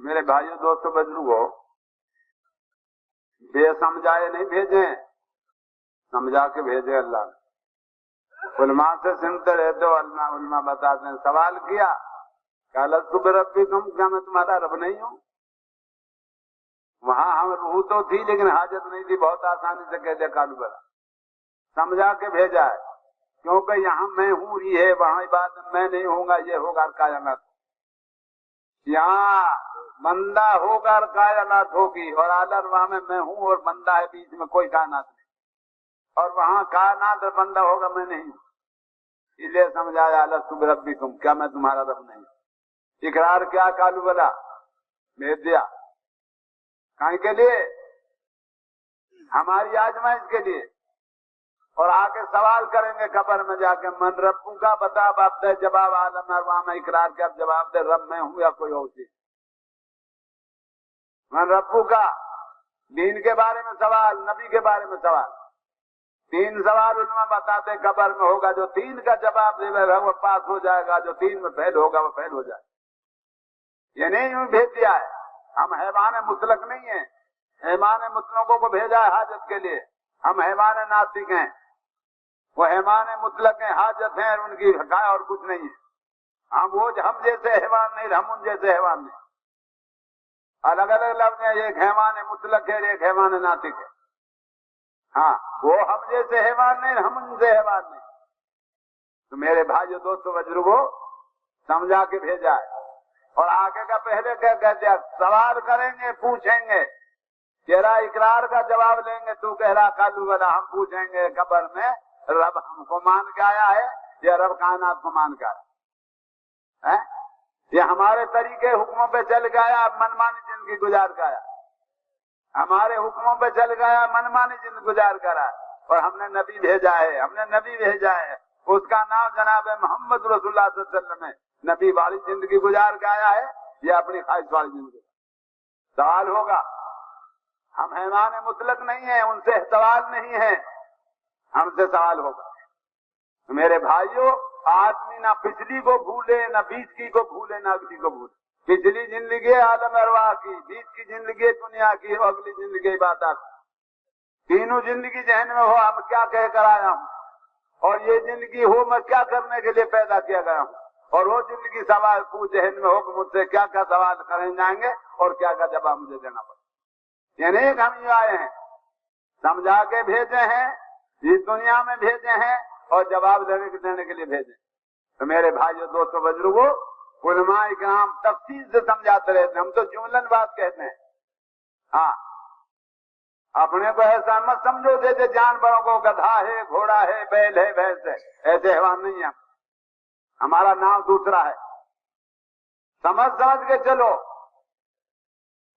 मेरे भाइयों, दोस्तों, बुजुर्गो, बेसमझाए नहीं भेजे, समझा के भेजे अल्लाह। उलमा से सुनते रहते हो अल्लाह उलमा बताते हैं सवाल किया, कल सुबह रब भी तुम, क्या मैं तुम्हारा रब नहीं हूँ? वहाँ हम रूह तो थी, लेकिन हाजत नहीं थी, बहुत आसानी से कह दिया, कालू बला। समझा के भेजा है, क्योंकि यहाँ मैं हूँ, ये है, वहाँ बात मैं नहीं होगा ये होगा कायनात। यहाँ बंदा होकर कायनात होगी। और आदर वहाँ में मैं हूँ और बंदा है, बीच में कोई कायनात नहीं। और वहाँ कायनात और बंदा होगा, मैं नहीं इसलिए समझाया अल्लाह तुम रब भी तुम क्या मैं तुम्हारा रब नहीं इकरार क्या, कालू बला? भेज दिया। कहीं के लिए? हमारी आजमाइश के लिए। और आगे सवाल करेंगे कबर में जाके, मन रब्बू का बता, बाप दे, जवाब आलम वहाँ में इकरार कर जवाब दे, रब मैं हूँ या कोई और चीज़? मन रब्बू का दीन के बारे में सवाल, नबी के बारे में सवाल। तीन सवाल उनमें बताते, कबर में होगा जो तीन का जवाब देगा वो पास हो जाएगा, जो तीन में फेल होगा, वो फेल हो जाएगा। ये नहीं भेज दिया है। हम हैवान मुतलक नहीं है। हैवान मुतलकों को भेजा है हाजत के लिए। हम हैवान नासिक हैं। वो हैवान मुतलक है, हाजत है उनकी हकाय और कुछ नहीं है। हम वो, हम जैसे हैवान नहीं, हम उन जैसे हैवान नहीं। अलग अलग लफ्ज है एक हैवान मुतलक है एक हैवान नातिक है। हाँ वो हम जैसे हैवान नहीं, हम उनसे हैवान नहीं। तो मेरे भाइयों दोस्तों बुजुर्गो समझा के भेजा है। और आगे का पहले क्या कहते हैं, सवाल करेंगे, पूछेंगे। तेरा इकरार का जवाब लेंगे, तू कह रहा, कालू वाला, हम पूछेंगे, कबर में रब हमको मान के आया है, या रब कायनात को मान के आया है? ये हमारे तरीके, हुक्मों पे चल गया मनमानी ज़िंदगी गुजार गया। हमारे हुक्मों पे चल गया, मनमानी ज़िंदगी गुजार करा। और हमने नबी भेजा है, हमने नबी भेजा है। उसका नाम जनाब मोहम्मद रसुल्लाह है। नबी वाली ज़िंदगी गुजार के है, या अपनी ख्वाहिश वाली ज़िंदगी? सवाल होगा। हम हैवान मुतलक नहीं है, उनसे सवाल नहीं है। हमसे सवाल होगा। मेरे भाइयों, आदमी ना पिछली को भूले, ना बीच की को भूले, ना अगली को भूले। पिछली ज़िंदगी आलम अरवा की बीच की ज़िंदगी दुनिया की अगली ज़िंदगी बात तीनों ज़िंदगी जहन में हो हम क्या कह कर आया हूँ? और ये ज़िंदगी हो, मैं क्या करने के लिए पैदा किया गया हूँ? और वो ज़िंदगी सवाल पूछ जहन में हो, कि मुझसे क्या क्या सवाल करें जाएँगे, और क्या क्या जवाब मुझे देना पड़ेगा। यानी हम ये आए हैं। समझा के भेजे हैं इस दुनिया में भेजे हैं, और जवाब देने के देने के लिए भेजे तो मेरे भाइयों, दोस्तों, बुजुर्गो उलमा तफसील से समझाते रहते हैं। हम तो जुमलन बात कहते हैं। हाँ। अपने को ऐसा मत समझो, जैसे जानवरों को गधा है, घोड़ा है, बैल है, भैंस है। ऐसे हैवान नहीं है हमारा नाम दूसरा है। समझ समझ के चलो।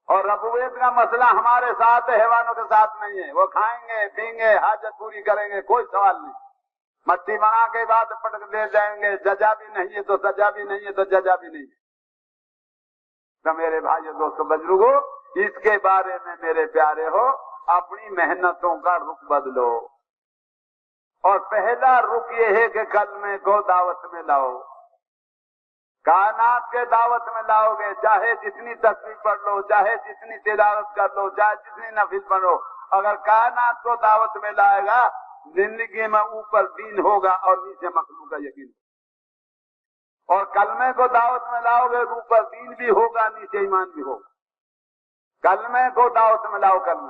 और रबुवेद का मसला हमारे साथ हैवानों के साथ नहीं है। वो खाएँगे, पीएँगे, हाजत पूरी करेंगे, कोई सवाल नहीं। मट्टी बना के बाद पटक दे जाएँगे। जजा भी नहीं है तो सजा भी नहीं है तो जजा भी नहीं है। तो मेरे भाइयों, दोस्तों, बुजुर्गो, इसके बारे में मेरे प्यारे हो, अपनी मेहनतों का रुख बदलो। और पहला रुख ये है कि कल में को दावत में लाओ। कायनात के दावत में लाओगे, चाहे जितनी तस्वीर पढ़ लो, चाहे जितनी तिलावत कर लो, चाहे जितनी नफिल पढ़ो, अगर कायनात को दावत में लाएगा ज़िंदगी में ऊपर दीन होगा और नीचे मखलू का यकीन। और कलमे को दावत में लाओगे तो ऊपर दीन भी होगा, नीचे ईमान भी होगा। कलमे को दावत में लाओ कलमे।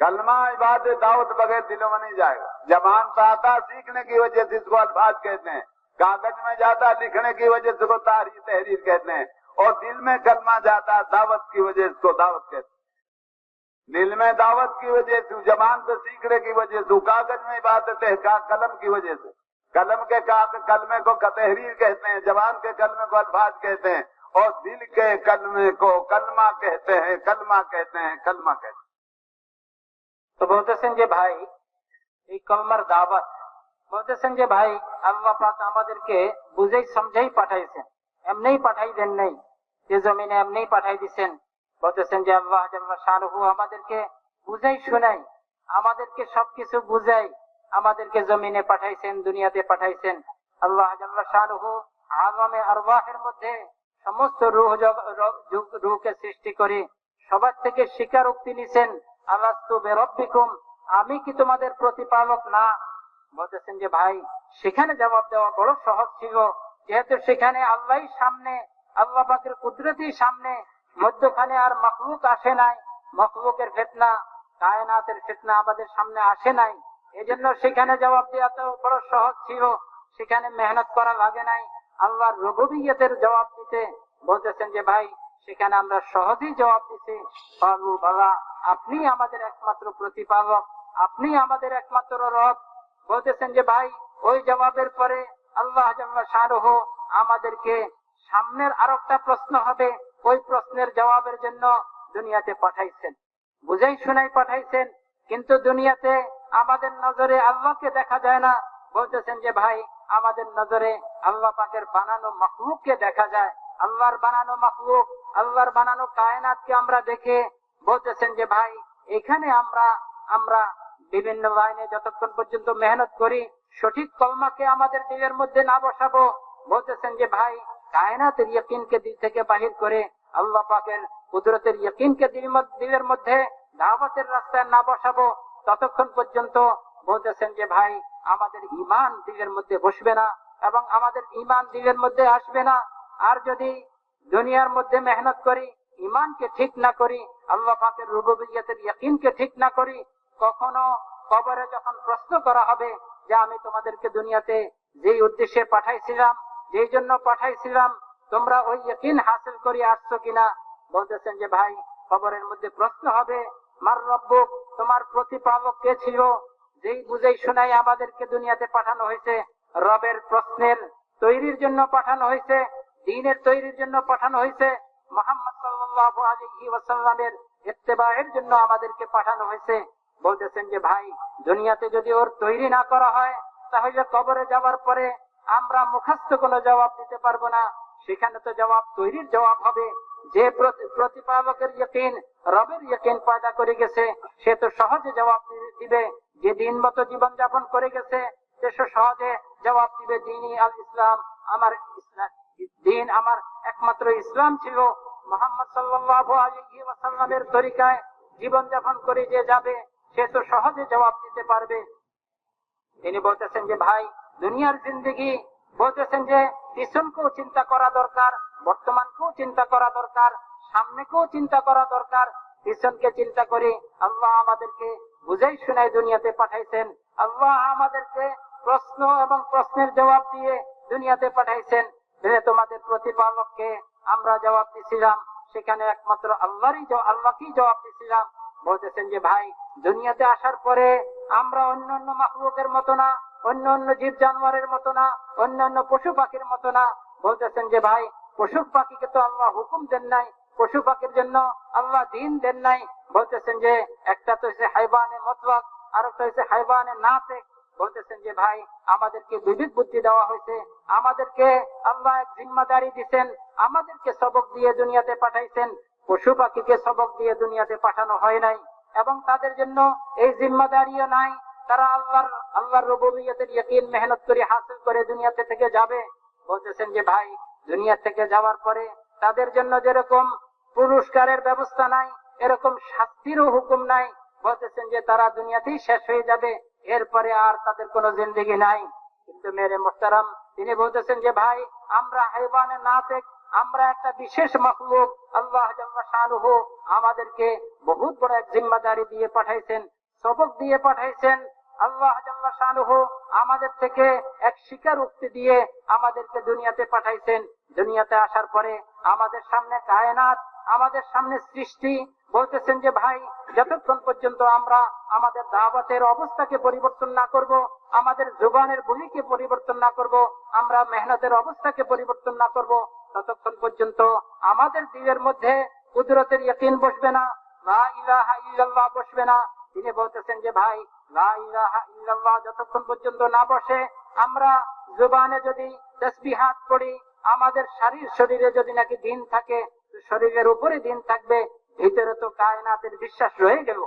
कलमा इबादत, दावत बगैर दिलों में नहीं जाएगा। जबान पर आता सीखने की वजह से इसको अल्फाज कहते हैं। कागज़ में जाता लिखने की वजह से इसको तारीफ़ तहरीर कहते हैं। और दिल में कलमा जाता दावत की वजह से इसको दावत कहते हैं। दिल में दावत की वजह से जबान पे सीखने की वजह से कागज में इबादत है का कलम की वजह से कलम के कलमे को तहरीर कहते हैं जबान के कलमे को अल्फाज कहते हैं और दिल के कलमे को कलमा कहते हैं कलमा कहते हैं कलमा कहते हैं তো বলতেছেন যে ভাই এই কলমার দাওয়াত বলতেছেন যে ভাই আল্লাহ পাক আমাদেরকে বুঝেই সমঝেই পাঠাইছেন এমনিই পাঠাই দেন নাই যে জমিনে এমনিই পাঠাই দিচ্ছেন বলতেছেন যে আল্লাহ শাহরুহু আমাদেরকে বুঝাই শোনাই। আমাদেরকে সবকিছু বুঝাই। আমাদেরকে জমিনে পাঠাইছেন, দুনিয়াতে পাঠাইছেন। আল্লাহ শাহরুহু আগামে আরবাহের মধ্যে সমস্ত রুহ রুহকে সৃষ্টি করে সবার থেকে স্বীকারোক্তি নিছেন। আলাস্তু আমি কি তোমাদের প্রতিপালক না? বলতেছেন যে, ভাই, সেখানে জবাব দেওয়া বড় সহজ ছিল। যেহেতু সেখানে আল্লাহ সামনে, আল্লাহ পাকের কুদরতি সামনে মধ্যখানে আর মখলুক আসে নাই। মখলুকের ফেতনা, কায়নাতের ফেতনা আমাদের সামনে আসে নাই। এজন্য সেখানে জবাব দেওয়া তো বড় সহজ ছিল। সেখানে মেহনত করা লাগে নাই। আল্লাহর রবুবিয়তের জবাব দিতে বলতেছেন যে, ভাই, সেখানে আমরা সহজেই জবাব দিতে পারব বাবা আপনি আমাদের একমাত্র প্রতিপালক, আপনি আমাদের একমাত্র রব। বলতেছেন যে, ভাই, ওই জবাবের পরে আল্লাহ আমাদেরকে সামনের আর একটা প্রশ্ন হবে। ওই প্রশ্নের জবাবের জন্য দুনিয়াতে পাঠাইছেন। বুঝাই শুনাই পাঠাইছেন, কিন্তু দুনিয়াতে আমাদের নজরে আল্লাহকে দেখা যায় না। বলতেছেন যে, ভাই, আমাদের নজরে আল্লাহ পাকের বানানো মখলুককে দেখা যায়। আল্লাহর বানানো মখলুক, আল্লাহর বানানো কায়নাতকে আমরা দেখে বলতেছেন যে, ভাই, এখানে আমরা আমরা বিভিন্ন লাইনে যতক্ষণ পর্যন্ত মেহনত করি, সঠিক কলমাকে আমাদের দিলের মধ্যে না বসাবো। বলতেছেন যে, ভাই কায়নাতের ইয়কিনকে দিল থেকে বাহির করে আল্লাহ পাকের কুদরতের ইয়কিনকে দিলের মধ্যে দাওয়াতের রাস্তায় না বসাবো, ততক্ষণ পর্যন্ত বলতেছেন যে, ভাই, আমাদের ইমান দিলের মধ্যে বসবে না এবং আমাদের ইমান দিলের মধ্যে আসবে না। আর যদি দুনিয়ার মধ্যে মেহনত করি ইমানকে ঠিক না করি, আল্লাহ পাকের রুববিয়তের ইয়কিনকে ঠিক না করি, কখনো কবরে যখন প্রশ্ন করা হবে যে, আমি তোমাদেরকে দুনিয়াতে যেই উদ্দেশ্যে পাঠাইছিলাম যেই জন্য পাঠাইছিলাম, তোমরা ওই ইয়কিন হাসিল করে আসছো কিনা? বলতেছেন যে, ভাই, খবরের মধ্যে প্রশ্ন হবে, মার রব্বুক, তোমার প্রতিপালক কে ছিল? যেই বুঝেই শোনাই আমাদেরকে দুনিয়াতে পাঠানো হয়েছে, রবের প্রশ্নের তৈরির জন্য পাঠানো হয়েছে, দিনের তৈরির জন্য পাঠানো হয়েছে, মোহাম্মদ ওয়াসাল্লামের ইত্তেবায়ের জন্য আমাদেরকে পাঠানো হয়েছে। বলতেছেন যে, ভাই, দুনিয়াতে যদি ওর তৈরি না করা হয়, তাহলে কবরে যাওয়ার পরে আমরা মুখস্থ কোনো জবাব দিতে পারব না। সেখানে তো জবাব তৈরির জবাব হবে। যে প্রতি- প্রতিপালকের ইয়কিন, রবের ইয়কিন পয়দা করে গেছে, সে তো সহজে জবাব দিবে। যে দিন মতো জীবন যাপন করে গেছে, সে সহজে জবাব দিবে, দিনই আল ইসলাম আমার দিন আমার একমাত্র ইসলাম ছিল। মোহাম্মদ আলাইহি ওয়াসাল্লামের তরিকায় জীবন যাপন করে যে যাবে, সে তো সহজে জবাব দিতে পারবে। তিনি বলতেছেন যে, ভাই দুনিয়ার জিন্দগি বলতেছেন যে পিছনকেও চিন্তা করা দরকার, বর্তমানকেও চিন্তা করা দরকার, সামনেকেও চিন্তা করা দরকার। পিছনকে চিন্তা করে আল্লাহ আমাদেরকে বুঝাই শুনাই দুনিয়াতে পাঠাইছেন। আল্লাহ আমাদেরকে প্রশ্ন এবং প্রশ্নের জবাব দিয়ে দুনিয়াতে পাঠাইছেন। যে তোমাদের প্রতিপালককে আমরা জবাব দিছিলাম, সেখানে একমাত্র আল্লাহরই আল্লাহকেই জবাব দিছিলাম। বলতেছেন যে ভাই, দুনিয়াতে আসার পরে আমরা অন্য অন্য মাহবুকের মতো না অন্য অন্য জীব জানোয়ারের মতো না অন্য অন্য পশু পাখির মতো না। বলতেছেন যে, ভাই, পশু পাখিকে তো আল্লাহ হুকুম দেন নাই, পশু পাখির জন্য আল্লাহ দিন দেন নাই। বলতেছেন যে, একটা তো হচ্ছে হাইবানে মতলক আর একটা হচ্ছে হাইবানে নাতে বলতেছেন যে, ভাই, আমাদেরকে বিবেক বুদ্ধি দেওয়া হয়েছে। আমাদেরকে আল্লাহ এক জিম্মাদারি দিচ্ছেন আমাদেরকে সবক দিয়ে দুনিয়াতে পাঠাইছেন। পশু পাখিকে সবক দিয়ে দুনিয়াতে পাঠানো হয় নাই, এবং তাদের জন্য এই জিম্মাদারিও নাই। তারা আল্লাহর আল্লাহর রবুবিয়তের ইয়কিন মেহনত করে হাসিল করে দুনিয়াতে থেকে যাবে। বলতেছেন যে, ভাই, দুনিয়া থেকে যাওয়ার পরে তাদের জন্য যেরকম পুরস্কারের ব্যবস্থা নাই, এরকম শাস্তিরও হুকুম নাই, বলতেছেন যে, তারা দুনিয়াতেই শেষ হয়ে যাবে। এরপরে আর তাদের কোনো জিন্দিগি নাই। কিন্তু মেরে মোস্তারাম তিনি বলতেছেন যে, ভাই, আমরা হাইবানে না দেখ আমরা একটা বিশেষ মখলুক, আল্লাহ শাহরুহু আমাদেরকে বহুত বড় এক জিম্মাদারি দিয়ে পাঠাইছেন, সবক দিয়ে পাঠাইছেন আল্লাহ আমাদের থেকে এক শিকার উক্তি দিয়ে আমাদেরকে দুনিয়াতে পাঠাইছেন। দুনিয়াতে আসার পরে আমাদের সামনে কায়নাত, আমাদের সামনে সৃষ্টি বলতেছেন যে, ভাই, যতক্ষণ পর্যন্ত আমরা আমাদের দাওয়াতের অবস্থাকে পরিবর্তন না করব, আমাদের জোবানের বলিকে পরিবর্তন না করব, আমরা মেহনতের অবস্থাকে পরিবর্তন না করব, ততক্ষণ পর্যন্ত আমাদের দিলের মধ্যে কুদরতের ইয়কিন বসবে না বসবে না। তিনি বলতেছেন যে, ভাই যতক্ষণ পর্যন্ত না বসে, আমরা জুবানে যদি তসবিহাত করি আমাদের শারীর শরীরে যদি নাকি দিন থাকে, শরীরের উপরে দিন থাকবে, ভিতরে তো কায়নাতের বিশ্বাস রয়ে গেল।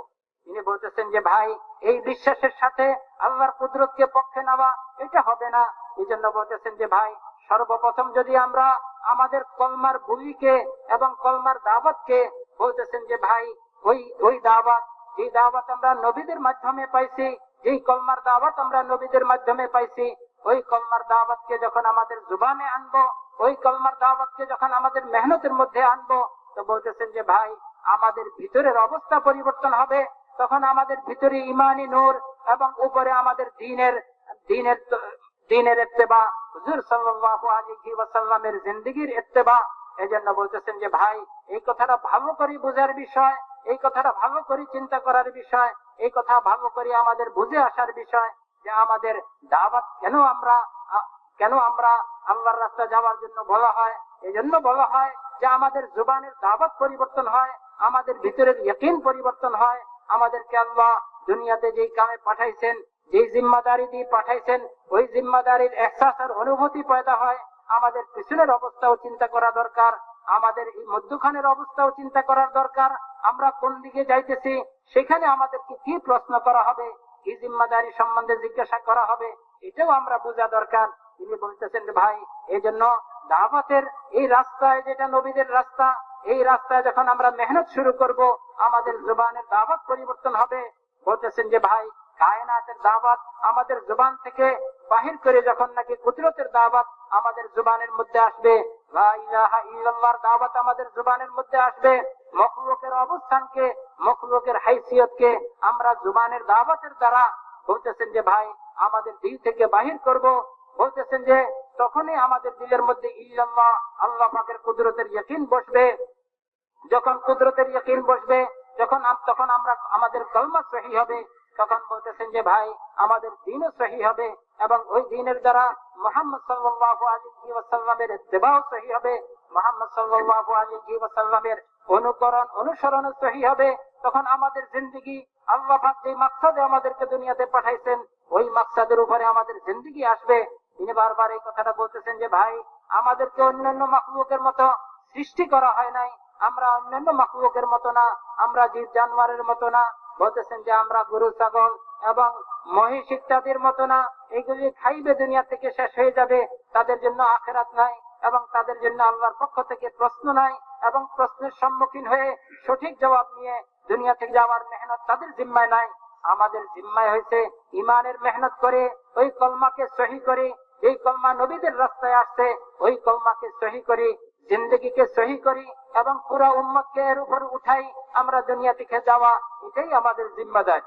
তিনি বলতেছেন যে, ভাই, এই বিশ্বাসের সাথে আল্লাহর কুদরতকে পক্ষে নেওয়া, এটা হবে না। এই জন্য বলতেছেন যে, ভাই, সর্বপ্রথম যদি আমরা আমাদের কলমার বুলিকে এবং কলমার দাওয়াতকে বলতেছেন যে, ভাই, ওই ওই দাওয়াত যে দাওয়াত আমরা নবীদের মাধ্যমে পাইছি, যেই কলমার দাওয়াত আমরা নবীদের মাধ্যমে পাইছি, ওই কলমার দাওয়াতকে যখন আমাদের জুবানে আনব, ওই কলমার দাওয়াতকে যখন আমাদের মেহনতের মধ্যে আনব, তো বলতেছেন যে, ভাই, আমাদের ভিতরের অবস্থা পরিবর্তন হবে। তখন আমাদের ভিতরে ইমানি নূর এবং উপরে আমাদের দিনের দিনের দিনের ইত্তেবা হুজুর সাল্লাল্লাহু আলাইহি ওয়াসাল্লামের জিন্দেগীর ইত্তেবা এজন্য বলতেছেন যে, ভাই, এই কথাটা ভালো করে বোঝার বিষয়। এই কথাটা ভালো করে চিন্তা করার বিষয়, এই কথা ভালো করে আমাদের বুঝে আসার বিষয় যে আমাদের দাওয়াত কেন আমরা কেন আমরা আল্লাহর রাস্তা যাওয়ার জন্য বলা হয়। এই জন্য বলা হয় যে আমাদের জুবানের দাওয়াত পরিবর্তন হয়, আমাদের ভিতরের ইয়কিন পরিবর্তন হয়। আমাদেরকে আল্লাহ দুনিয়াতে যেই কামে পাঠাইছেন, যেই জিম্মাদারি দিয়ে পাঠাইছেন, ওই জিম্মাদারির আর অনুভূতি পয়দা হয়। আমাদের পিছনের অবস্থাও চিন্তা করা দরকার। আমাদের এই মধ্যখানের অবস্থাও চিন্তা করার দরকার। আমরা কোন দিকে যাইতেছি, সেখানে আমাদেরকে কি প্রশ্ন করা হবে, কি জিম্মাদারি সম্বন্ধে জিজ্ঞাসা করা হবে, এটাও আমরা বোঝা দরকার। তিনি বলতেছেন ভাই এই জন্য দাওয়াতের এই রাস্তায় যেটা নবীদের রাস্তা, এই রাস্তায় যখন আমরা মেহনত শুরু করব, আমাদের জুবানের দাওয়াত পরিবর্তন হবে। বলতেছেন যে, ভাই, কায়নাতের দাওয়াত আমাদের জুবান থেকে বাহির করে যখন নাকি কুদরতের দাওয়াত আমাদের জুবানের মধ্যে আসবে দাওয়াত আমাদের জুবানের মধ্যে আসবে। মখলুকের অবস্থানকে, মখলুকের আমরা জুবানের দাওয়াতের দ্বারা বলতেছেন যে, ভাই, আমাদের দিল থেকে বাহির করব। বলতেছেন যে, তখনই আমাদের দিলের মধ্যে ইল্লাল্লাহ, আল্লাহ পাকের কুদরতের ইয়কিন বসবে। যখন কুদরতের ইয়কিন বসবে, যখন তখন আমরা, আমাদের কলমা সহি হবে। তখন বলতেছেন যে, ভাই, আমাদের দিনও সহি হবে এবং ওই দিনের দ্বারা মোহাম্মদ আলাইহি ওয়াসাল্লামের ইত্তেবাও সহি হবে। মোহাম্মদ আলাইহি ওয়াসাল্লামের অনুকরণ অনুসরণ সহি হবে। তখন আমাদের জিন্দগি, আল্লাহ যে মাকসাদে আমাদেরকে দুনিয়াতে পাঠাইছেন, ওই মাকসাদের উপরে আমাদের জিন্দগি আসবে। তিনি বারবার এই কথাটা বলতেছেন যে, ভাই, আমাদেরকে অন্যান্য মাখলুকের মতো সৃষ্টি করা হয় নাই। আমরা অন্যান্য মাখলুকের মতো না। আমরা জীব জানোয়ারের মতো না। বলতেছেন যে আমরা গরু, ছাগল এবং মহিষ ইত্যাদির মতো না, এগুলি খাইবে দুনিয়া থেকে, শেষ হয়ে যাবে। তাদের জন্য আখেরাত নাই এবং তাদের জন্য আল্লাহর পক্ষ থেকে প্রশ্ন নাই এবং প্রশ্নের সম্মুখীন হয়ে সঠিক জবাব নিয়ে দুনিয়া থেকে যাওয়ার মেহনত তাদের জিম্মায় নাই। আমাদের জিম্মায় হয়েছে ইমানের মেহনত করে, ওই কলমাকে সহি করে, এই কলমা নবীদের রাস্তায় আসছে, ওই কলমাকে সহি করি জিন্দগিকে সহি করি এবং পুরা উম্মতকে এর উপর উঠাই আমরা দুনিয়া থেকে যাওয়া, এটাই আমাদের জিম্মাদার।